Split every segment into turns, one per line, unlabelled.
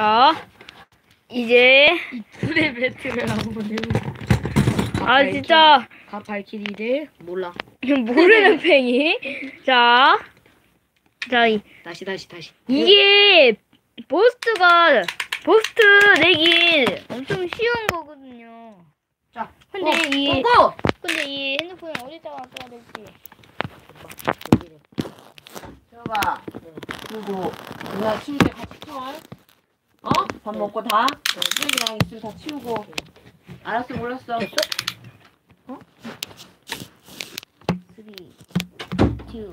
자, 이제
둘의 배틀을 한번 해보자.
아 진짜
가 발키리 대 몰라.
모르는 팽이. 자, 자 이,
다시 다시 다시.
이게 보스트가 보스트 내기 엄청 쉬운 거거든요.
자,
근데
어,
이
고고.
근데 이 핸드폰을 어디다가 써야 될지.
들어가. 그리고 누나 침대 같이 치워. 어? 밥 먹고 다. 쓰레기랑 이슬 다 치우고. 알았어 몰랐어.
어? 3, 2, 1, 고!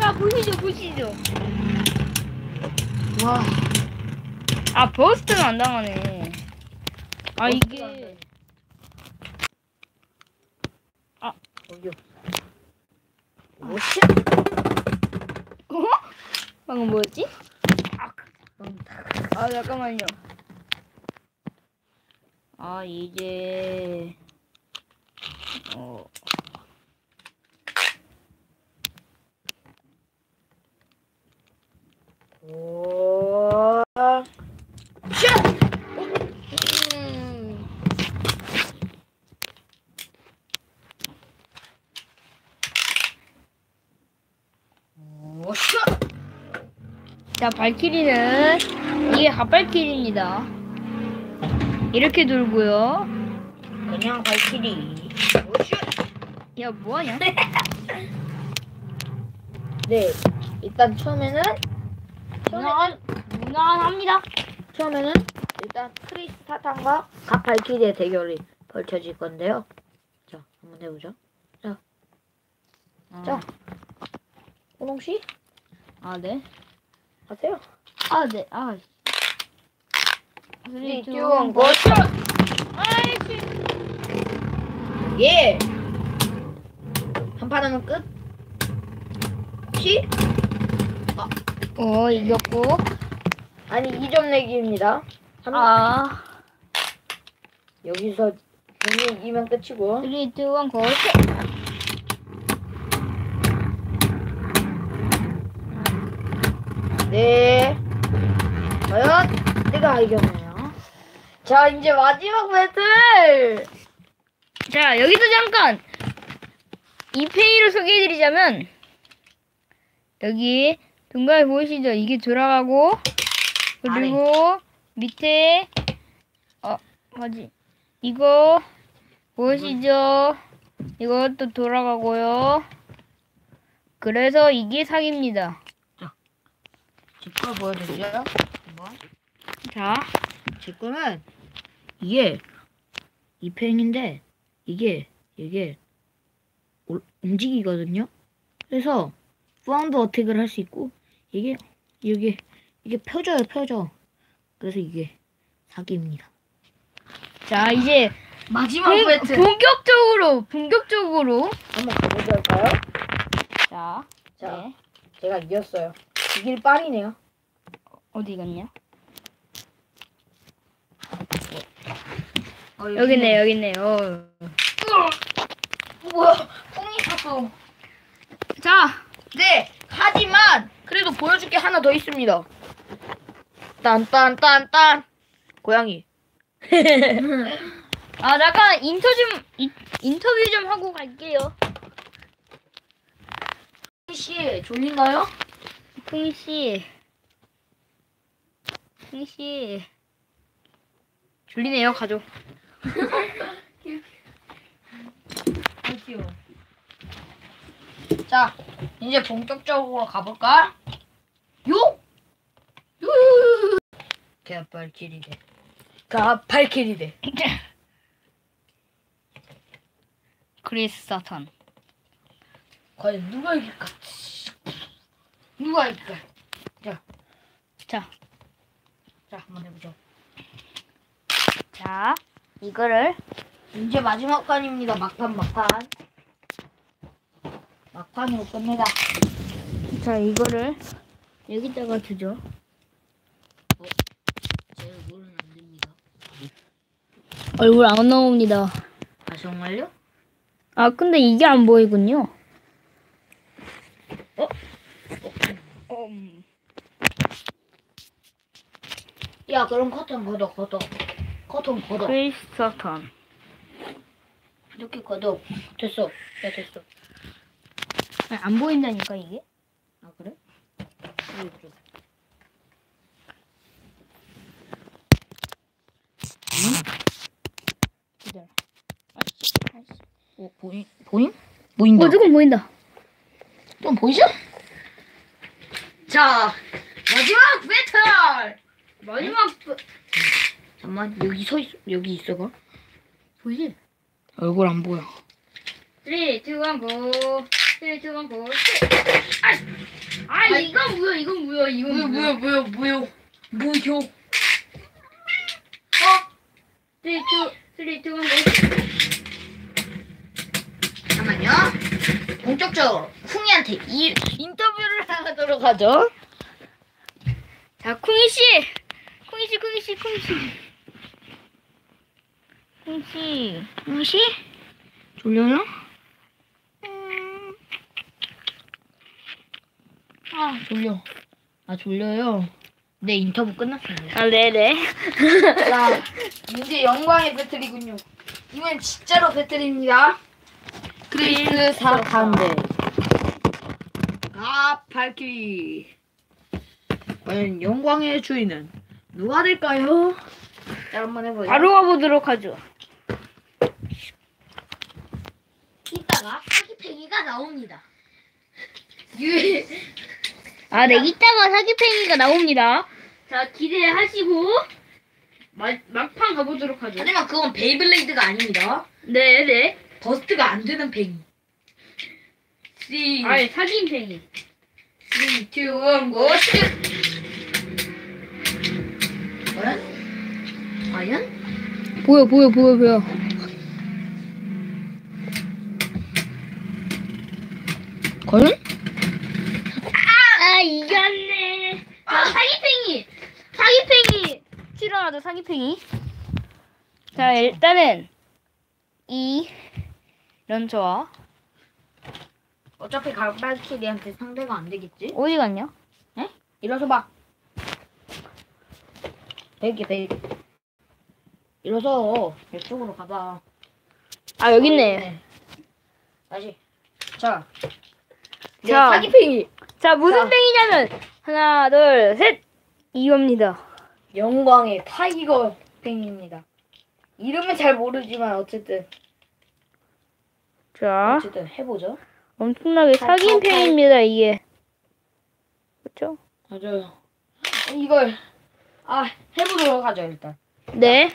야, 보시죠, 보시죠.
와.
아, 버스트는 안 당하네. 아, 이게. 아.
어디요? 뭐지?
어? 방금 뭐였지? 아, 잠깐만요. 아, 이제. 어.
오.
음.
오쇼.
자, 발키리는 이게 갓발키리입니다. 이렇게 돌고요.
그냥. 오쇼.
야, 뭐하냐?
네. 일단 처음에는
무난, 무난합니다.
처음에는 일단 크리스 사탄과 갓 발키리의 대결이 펼쳐질 건데요. 자, 한번 해보죠. 자, 자, 호동 씨
아, 네.
하세요.
아, 네. 아.
네,
두,
듀온
고!
고쇼.
아이씨.
예. 한판 하면 끝. 시?
어, 이겼고.
아니 2점 내기입니다. 한,
아.
여기서 괜히 이기면 끝이고.
3, 2, 1, 고!
네. 과연 내가 이겼네요. 자, 이제 마지막 배틀.
자, 여기서 잠깐! 이 페이를 소개해드리자면, 여기, 동가에 보이시죠? 이게 돌아가고, 그리고, 밑에, 어, 뭐지? 이거, 보이시죠? 이것도 돌아가고요. 그래서 이게 사기입니다.
제걸 보여드리죠. 한번.
자,
제 거는 이게 이 펜인데 이게 이게 올- 움직이거든요. 그래서 파운드 어택을 할 수 있고 이게 이게 이게 펴져요, 펴져. 그래서 이게 사기입니다.
자, 이제,
마지막
본, 본격적으로, 본격적으로,
한번 가보실까요?
자,
자,
네.
제가 이겼어요. 이길 빨이네요.
어디 갔냐?
어,
여기 있네, 여기 있네. 어.
우와, 뽕이 탔어.
자,
네, 하지만 그래도 보여줄 게 하나 더 있습니다. 딴딴딴딴 고양이.
아 잠깐 인터 좀 인, 인터뷰 좀 하고 갈게요.
씨 졸린가요?
풍 씨, 풍 씨, 졸리네요 가 족.
자, 이제 본격적으로 가볼까? 요? 요! 개발키리대. 가발키리대.
크리스 사탄.
과연 누가 이길까? 누가 이길까?
자,
자, 한번 해보죠.
자 이거를
이제 마지막 판입니다. 막판, 막판. 막판으로 끝내자.
자 이거를 여기다가 두죠.
제 얼굴은 안 됩니다.
얼굴 안 나옵니다.
아, 정말요?
아 근데 이게 안 보이군요. 어? 음.
야 그럼 커튼 걷어 걷어 커튼 걷어
크리스턴.
이렇게 걷어 됐어 야 됐어
안 보인다니까 이게?
아 그래?
음,
그래, 그래.
기다려.
어, 보인 보임? 보인다
어 조금 보인다.
좀 보이죠? 자 마지막 배틀
마지막
잠만 여기 서 있, 여기 있어봐
보이지?
얼굴 안 보여
3, 2, 1, 고. 3, 2, 1, 고. 아, 아 이건 뭐야? 이건 뭐야? 이건
뭐야 뭐야 뭐야 뭐야 뭐요
어? 3, 2, 3, 2, 1, 고.
잠깐만요 본격적으로 풍이한테 이 인터뷰를 하도록 하죠
자, 쿵이 씨, 쿵이 씨, 쿵이 씨, 쿵이 씨, 쿵이 씨,
졸려요?
음,
아 졸려. 아 졸려요? 네 인터뷰 끝났습니다.
아, 네네.
자 이제 영광의 배틀이군요. 이번 진짜로 배틀입니다. 크리스 사탄데 아 발키리 과연 영광의 주인은 누가 될까요? 자 한번 해보죠.
바로 가보도록 하죠.
이따가 사기팽이가 나옵니다
아, 네, 이따가 사기팽이가 나옵니다. 자, 기대하시고 마, 막판 가보도록 하죠.
하지만 그건 베이블레이드가 아닙니다
네 네.
버스트가 안 되는 팽이 3, 2,
아, 사기팽이.
3, 2, 1, 고! 과연? 과연?
보여, 보여, 보여, 보여.
과연?
아, 이겼네. 자, 사기팽이. 사기팽이. 출연하자, 사기팽이. 자, 일단은 이 런처와
어차피 갈발키리한테 상대가 안 되겠지?
어디 갔냐?
일어서 봐. 베개 베개. 일어서 이쪽으로 가봐.
아, 여기 있네.
네. 다시. 자. 네,
자.
사기팽이.
자, 무슨
자.
팽이냐면 하나, 둘, 셋. 이겁니다.
영광의 타이거 팽입니다. 이름은 잘 모르지만 어쨌든
자,
어쨌든 해보죠.
엄청나게
팔,
사기인. 팽입니다, 이게. 그렇죠?
맞아요. 이걸 아 해보도록 하죠 일단.
네.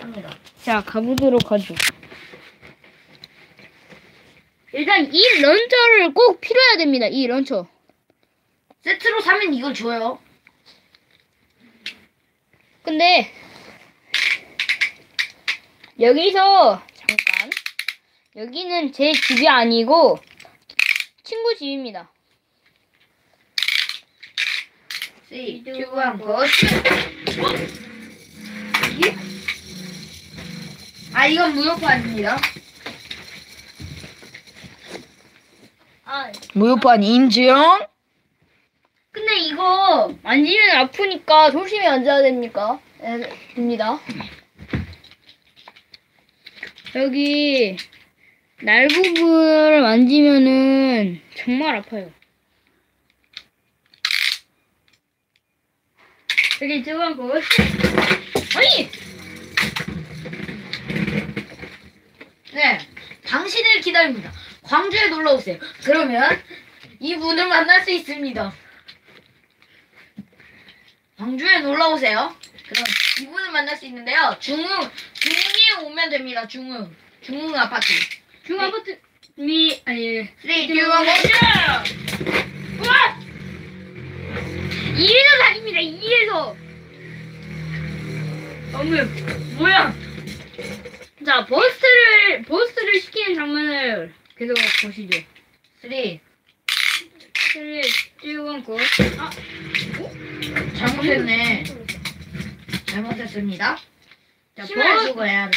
합니다.
자, 가보도록 하죠. 일단 이 런처를 꼭 필요해야 됩니다. 이 런처.
세트로 사면 이걸 줘요.
근데 여기서 잠깐 여기는 제 집이 아니고 친구 집입니다.
3, 2, 1, 고! 아 이건 무효판입니다.
아,
무효판 인증.
근데 이거 만지면 아프니까 조심히 앉아야 됩니까? 네, 됩니다. 여기 날 부분을 만지면은 정말 아파요. 여기 뜨거운 거 아니
네, 당신을 기다립니다. 광주에 놀러 오세요. 그러면 이분을 만날 수 있습니다. 광주에 놀러 오세요. 그럼 이분을 만날 수 있는데요. 중흥, 중흥에 오면 됩니다. 중흥, 중흥 아파트.
중 아파트 미 아니
3, 2, 1, 고!
우와! 이래서 다닙니다. 이래서. 어머, 뭐야? 자, 버스를 버스를 시키는 장면을 계속 보시죠.
3,
3, 2, 1, 고. 아,
잘못했네. 잘못했습니다. 자,
심을
버스 주고 해야 돼.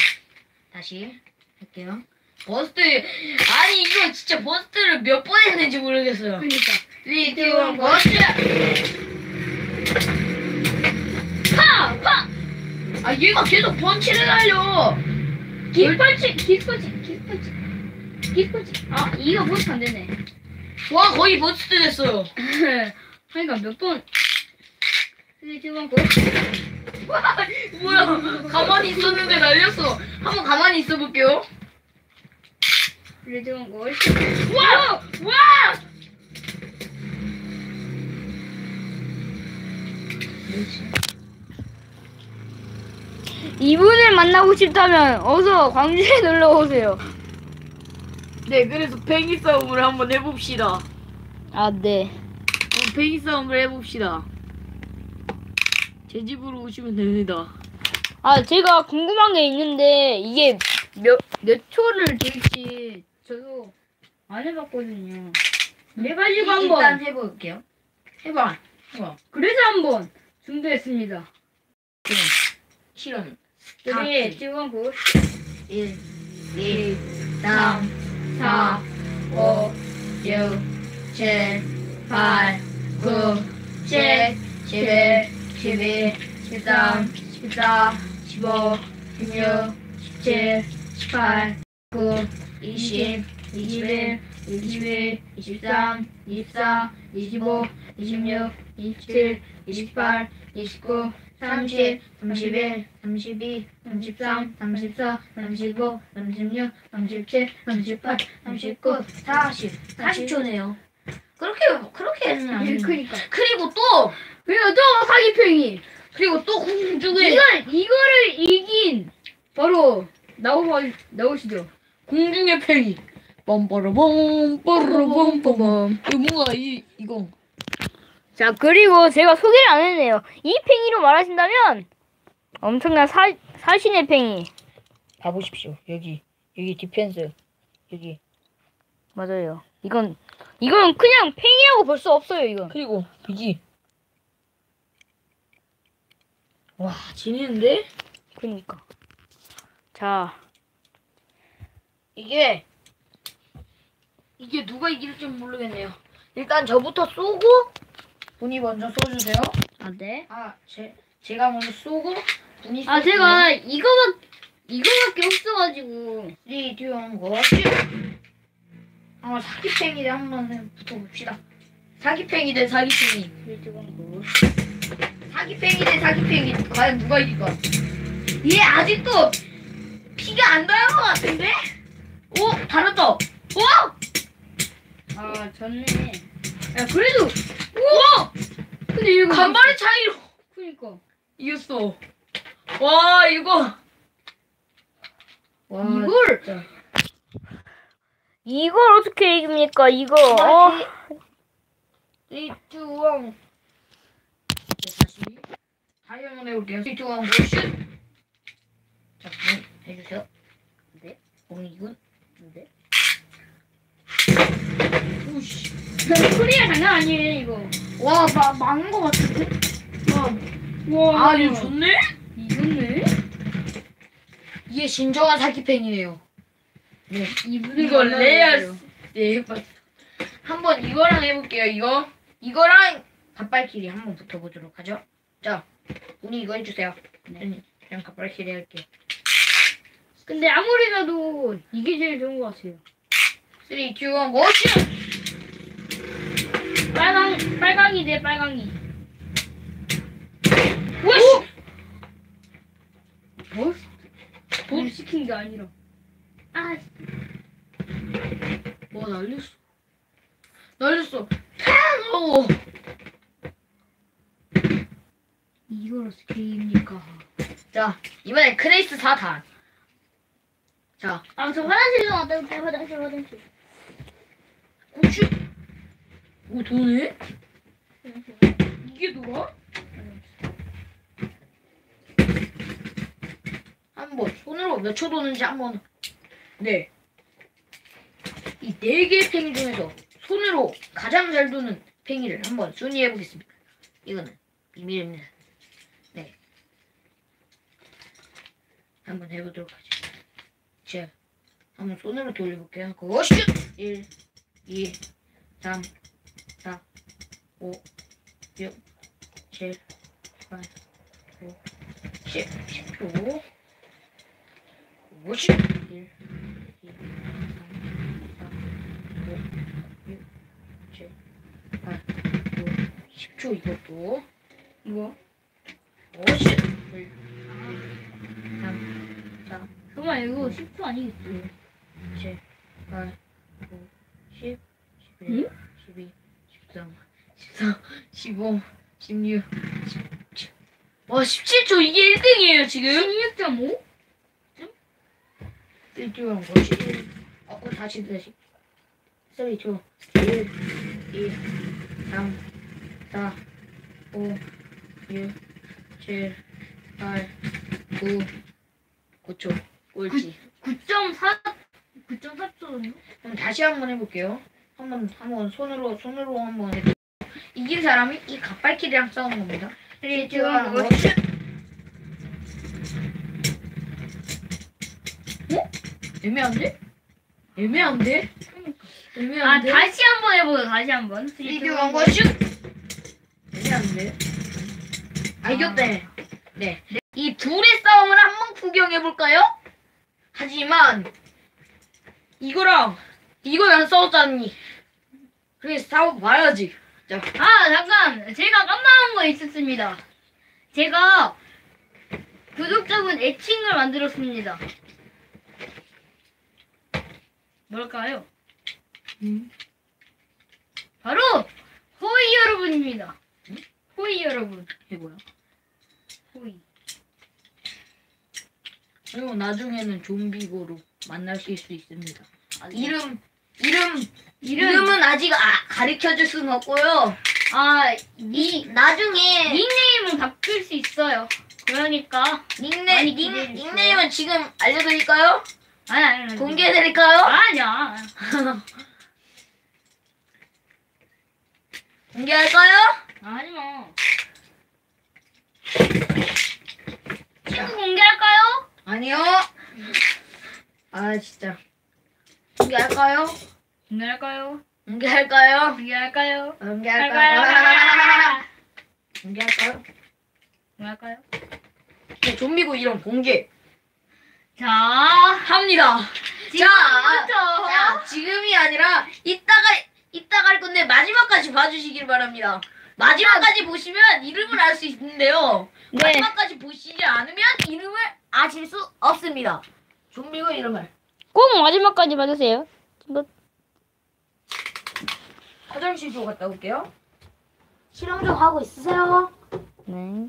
다시 할게요. 버스트 아니 이거 진짜 버스트를 몇번 되는지 모르겠어요.
그러니까.
3, 2, 1, 버스!
파! 파!
얘가 계속 펀치를 날려.
킥펀치, 킥펀치, 킥펀치. 아, 이거 버스 안 되네.
와 거의 버스트 됐어요.
그러니까 몇 번. 스위치 번 고.
뭐야? 가만히 있었는데 날렸어. 한번 가만히 있어 볼게요.
스위치 번 고.
와! 와!
이분을 만나고 싶다면 어서 광주에 놀러 오세요.
네, 그래서 팽이 싸움을 한번 해봅시다.
아, 네.
어, 팽이 싸움을 해봅시다. 제 집으로 오시면 됩니다.
아, 제가 궁금한 게 있는데 이게 몇, 몇 초를 될지 저도 안 해봤거든요. 그래가지고
일단
한번
해볼게요. 해봐. 해봐.
그래서 한번 준비했습니다.
실험.
우리
다
지금 그
1, 2, 3, ta, o, yu, çe, par, gu, çe, çivi, çivi, çizam, çiza, çibo, çinyo, çiçe, çipar, gu, işi, içivi, içivi, içizam, içza, içibo, içimyo, içi, içipar, içku, 30, 31, 32, 33, 34, 35, 36, 37, 38, 39, 40. 40초네요. 그렇게 그렇게 해서는 안 돼요.
그니까.
그리고 또
그리고 또 사기팽이.
그리고 또 공중에
이걸 이거를 이긴 바로 나오 나오시죠.
공중의 팽이. 뻔빠라범 빠라범 뻔뻔. 이거 뭔가 이 이거
자 그리고 제가 소개를 안 했네요. 이 팽이로 말하신다면 엄청난 사 사신의 팽이
봐보십시오. 여기 여기 디펜스 여기
맞아요. 이건 이건 그냥 팽이라고 볼 수 없어요. 이건.
그리고 여기 와 지리는데
그니까. 자
이게 이게 누가 이길지 모르겠네요. 일단 저부터 쏘고 분이 먼저 쏘주세요.
아 네.
아, 제 제가 먼저 쏘고 분이
아
쏘고.
제가 이거밖 이거밖에 없어가지고
3, 2, 1, 고! 아, 사기팽이 대 한번 붙어봅시다. 사기팽이 대 사기팽이. 사기팽이 대 사기팽이. 과연 누가 이길까? 얘 아직도 피가 안 닿은 것 같은데? 오, 달았다. 오!
아 졌네. 야 그래도
우와!
근데 이거
간발의 차이로
그니까.
이겼어. 와, 이거. 와,
이걸
진짜.
이걸 어떻게 이깁니까? 이거. 어.
3, 2, 1. 네, 다시 다시 한번 해볼게요. 3, 2, 1, 고! 슛! 자, 공 해주세요. 네. 공 이군. 네. 오씨.
소리가 장난 아니에요 이거.
와, 마, 망한 것 같은데?
와.
아, 이거 좋네?
이겼네.
이게 진정한 사기팽이네요. 네. 이거 레알. 네, 맞. 한번 이거랑 해볼게요. 이거. 이거랑 갑발끼리 한번 붙어보도록 하죠. 자, 우리 이거 해주세요. 네. 그냥 갑발끼리 할게.
근데 아무리 봐도 이게 제일 좋은 것 같아요.
3, 2, 1, 고! 슛!
빨강 빨강이 대 빨강이.
오!
뭐? 돈 시킨 게 아니라. 아
뭐 날렸어. 날렸어. 탕! 어.
이걸 어떻게 이깁니까?
자, 이번엔 크레이스 4탄. 자,
아저 화장실 좀 왔다 올게 화장실 화장실.
오, 슛! 오, 도네? 이게 누가? 한번 손으로 몇 초 도는지 한번 네. 이 네 개의 팽이 중에서 손으로 가장 잘 도는 팽이를 한번 순위해 보겠습니다. 이거는 비밀입니다. 네. 한번 해보도록 하죠. 자, 한번 손으로 돌려볼게요. 고 슛! 1, 2, 3, 4, 5, 6, 7, 8, 9, 10, 10초. 50. 1, 2, 3, 4, 5, 6, 7, 8, 9, 10초 이것도.
이거.
50. 1, 3, 4,
잠깐만 이거 10초 아니겠지?
7, 8, 9, 10, 11,
응?
12, 13, 14, 15, 16, 17. 와, 17초 이게 1등이에요, 지금.
16.5?
1등 거 11. 어, 어, 다시, 다시. 3, 2, 1, 2, 3, 4, 5, 6, 7, 8, 9, 9초. 꼴찌.
9.4 9.4초
그럼 다시 한 번 해볼게요. 한번 한번 손으로 손으로 한번 해볼게요. 이긴 사람이 이 갑발키리랑 싸우는 겁니다. 뭐, 슛! 어? 애매한데? 애매한데?
아
애매한데?
다시 한번 해보자 다시 한번
원고 슛! 애매한데? 아 이겼대. 네. 이 둘의 싸움을 한번 구경해볼까요? 하지만 이거랑 이거랑 싸웠잖니. 그래서 싸워봐야지. 자,
아 잠깐 제가 깜빡한 거 있었습니다 제가 구독자분 애칭을 만들었습니다 뭘까요?
음.
바로 호이 여러분입니다 호이 여러분
해보야.
호이
그리고 나중에는 좀비고로 만나실 수 있습니다.
아,
이름 이름
이름
이름은 아직 아, 가르쳐 줄 수는 없고요.
아
이 나중에
닉네임은 바뀔 수 있어요 그러니까
닉네
많이
닉,
기대해 주세요.
닉네임은 지금 알려드릴까요?
아니 아니 아니
공개해드릴까요?
아니야
공개할까요?
아니마 친구 공개할까요?
아니요. 아 진짜 공개할까요?
공개할까요?
공개할까요?
공개할까요?
공개할까요?
할까요?
공개할까요?
공개할까요?
네, 좀비고 이름 공개
자
합니다.
지금부터
자, 지금이 아니라 이따가 이따가 할 건데 마지막까지 봐주시길 바랍니다. 마지막까지 보시면 이름을 알 수 있는데요.
네.
마지막까지 보시지 않으면 이름을 아실 수 없습니다. 좀비고 이름을
꼭 마지막까지 봐주세요.
화장실 좀 갔다 올게요. 실험 좀 하고 있으세요.
네.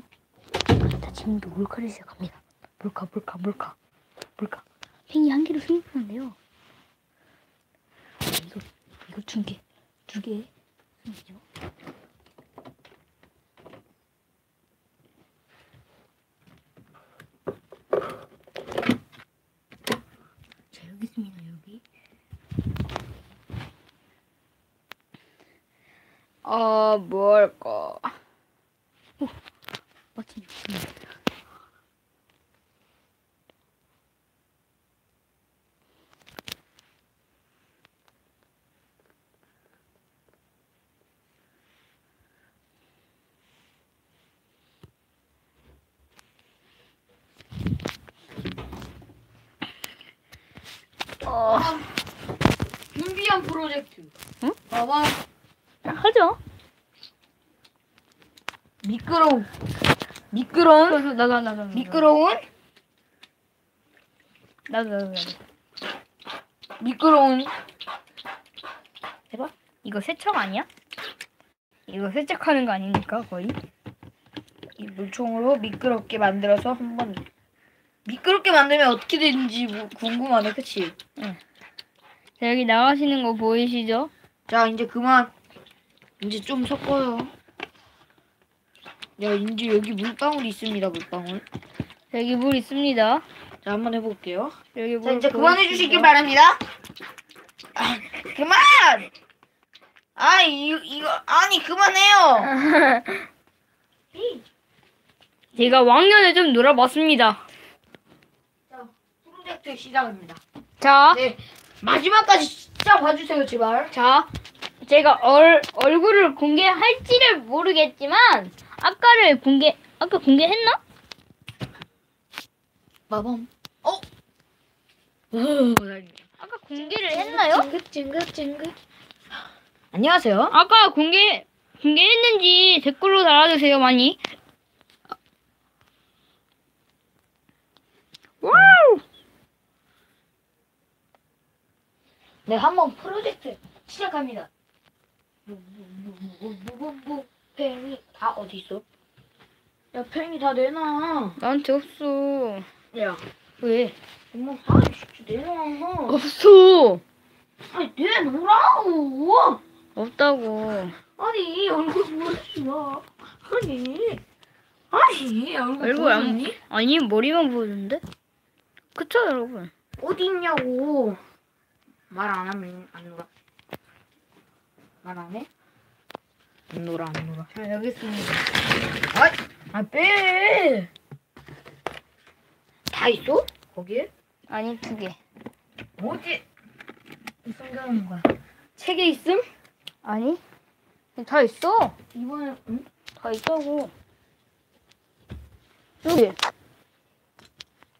자 지금부터 몰카를 시작합니다. 몰카 몰카 몰카. 몰카. 팽이 한 개로 승부하는데요. 이거 이거 두 개 두개. 자 여기 있습니다 여기 어 뭘까 오 마침 있습니다 어,
준비한 프로젝트.
응?
봐봐.
하죠.
미끄러운. 미끄러운.
나도 나도 나도
미끄러운.
나도 나도 나도.
미끄러운.
해봐. 이거 세척 아니야? 이거 세척하는 거 아닙니까 거의?
이 물총으로 미끄럽게 만들어서 한번 미끄럽게 만들면 어떻게 되는지 뭐 궁금하네, 그치?
자, 여기 나가시는 거 보이시죠?
자, 이제 그만. 이제 좀 섞어요. 야, 이제 여기 물방울이 있습니다, 물방울.
여기 물 있습니다.
자, 한번 해볼게요.
여기 물.
자, 이제 그만해 주시길
보이시죠?
바랍니다. 아, 그만! 아, 이, 이거, 아니, 그만해요!
제가 왕년에 좀 놀아봤습니다.
자, 프로젝트 시작입니다.
자,
네, 마지막까지 진짜 봐주세요, 제발.
자, 제가 얼 얼굴을 공개할지를 모르겠지만 아까를 공개 아까 공개했나?
빠밤. 어? 오.
아까 공개를 했나요?
찡긋 찡긋 찡긋. 안녕하세요.
아까 공개 공개했는지 댓글로 달아주세요 많이. 와우.
네, 한번 프로젝트 시작합니다. 무무무무무무무 팽이 다 어디 있어? 야, 팽이 다 내놔.
나한테 없어.
야,
왜?
엄마, 아, 진짜 내놔.
없어.
아니, 내놓으라고.
없다고.
아니, 얼굴 보여주지 마. 아니, 아니, 얼굴,
얼굴 안
보여줬니?
아니 머리만 보여준대. 그쵸 여러분?
어디 있냐고. 말 안 하면 안 놀아. 말 안 해? 안 놀아, 안 놀아.
자 여기 있습니다.
아, 빼! 다 있어? 거기에?
아니 두 개.
어디? 숨겨놓은 거야. 책에 있음?
아니 다 있어.
이번에, 응?
다 있다고. 여기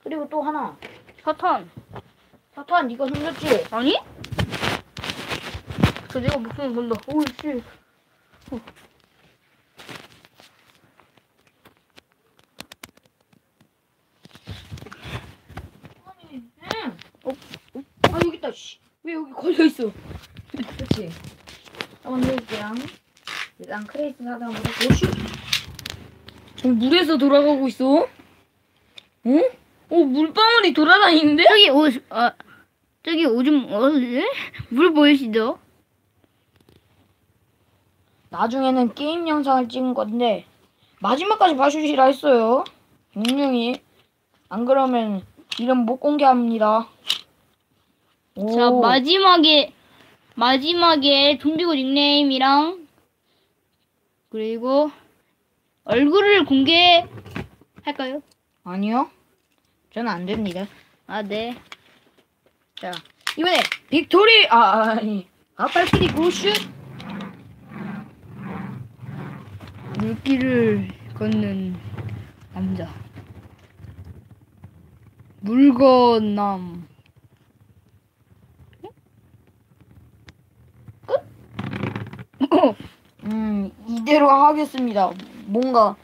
그리고 또 하나.
사탄.
사탄, 네가 숨겼지?
아니? 저 내가 목숨 건다. 오씨. 어?
아? 그치? 한번 해볼게요. 일단 크레이트 사다음으로 오씨. 저 물에서 돌아가고 있어? 응? 어, 물방울이 돌아다니는데?
저기 오, 아, 저기 오줌, 어, 예? 물 보이시죠?
나중에는 게임 영상을 찍은 건데 마지막까지 봐주시라 했어요. 분명히 안 그러면 이름 못 공개합니다. 오.
자, 마지막에, 마지막에 좀비고 닉네임이랑, 그리고, 얼굴을 공개할까요?
아니요. 저는 안 됩니다.
아, 네.
자 이번에 빅토리 아 아니 아빨끼리 고슛
물길을 걷는 남자. 물건남. 끝?
음 이대로 하겠습니다. 뭔가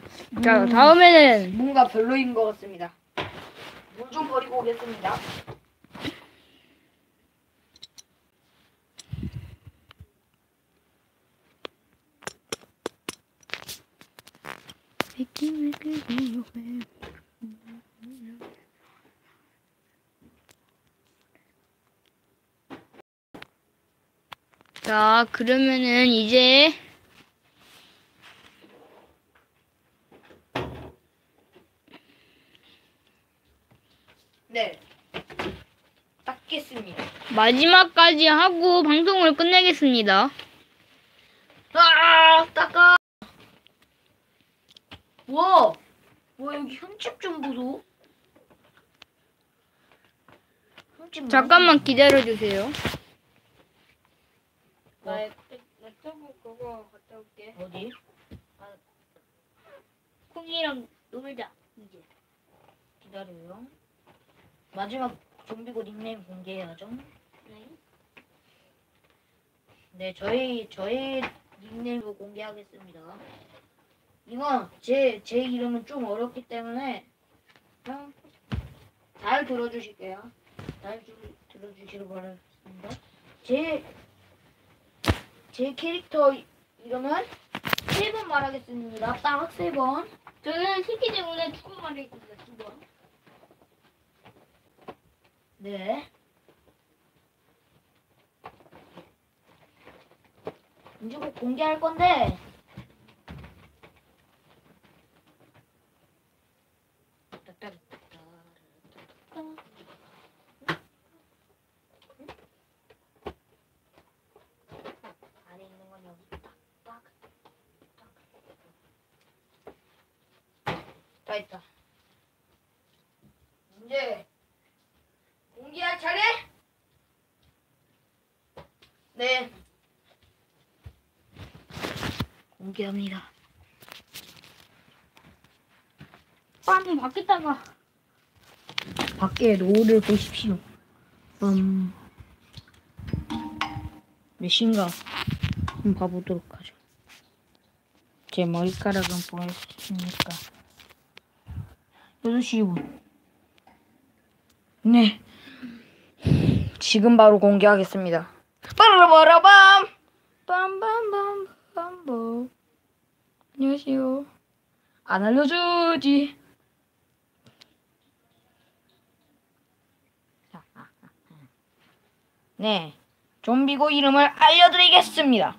자, 다음에는
뭔가 별로인 것 같습니다. 물 좀 버리고 오겠습니다.
자, 그러면은 이제
네. 닦겠습니다.
마지막까지 하고 방송을 끝내겠습니다.
아, 닦아. 와, 와 여기 흠집 좀 보소. 흠집
잠깐만 기다려 주세요.
뭐?
나 유튜브 그거 갔다 올게.
어디?
콩이랑 놀자. 이제.
기다려요. 마지막 좀비고 닉네임 공개해야죠. 네, 저희 저희 닉네임도 공개하겠습니다. 이거 제제 이름은 좀 어렵기 때문에 그냥 잘 들어주실게요. 잘 주, 들어주시길 바라겠습니다. 제 제 캐릭터 이름은 세번 말하겠습니다. 딱세 번.
저는 새끼 때문에 두 번 말했거든요. 두 번.
네. 이제 곧 공개할 건데. 안에 있는 건 여기 딱, 딱, 딱. 다 있다. 이제 공개할 차례? 네. 공개합니다.
빵 밖에다가
밖에 노을을 보십시오. 음, 몇 시인가? 한번 봐보도록 하죠. 제 머리카락은 보였으니까. 8시 2분. 네. 지금 바로 공개하겠습니다. 빠라바라밤! 안녕하세요. 안 알려주지. 자, 아, 아, 아. 네. 좀비고 이름을 알려드리겠습니다.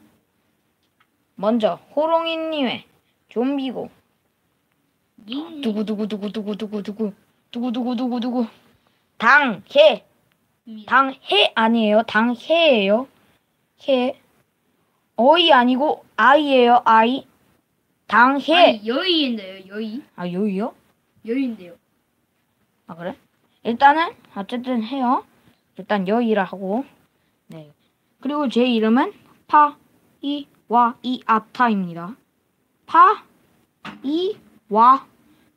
먼저 호롱이님의 좀비고. 두구두구두구두구두구두구. 두구두구두구두구. 당해. 당해 아니에요? 당해예요? 해. 어이 아니고 아이예요? 아이 당해
아니 여의인데요 여의
아 요이요
여의인데요.
아 그래 일단은 어쨌든 해요 일단 여이라 하고 네 그리고 제 이름은 파 이 와 이 아타입니다 파 이 와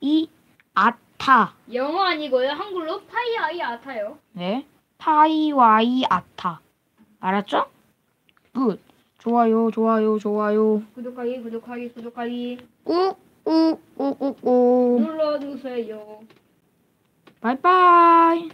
이 아타
영어 아니고요 한글로 파이 아이 아타요.
네. 파이 와이 아타. 알았죠? 굿. 좋아요, 좋아요, 좋아요.
구독하기 구독하기 구독하기
꾹꾹꾹꾹꾹.
눌러주세요.
바이바이.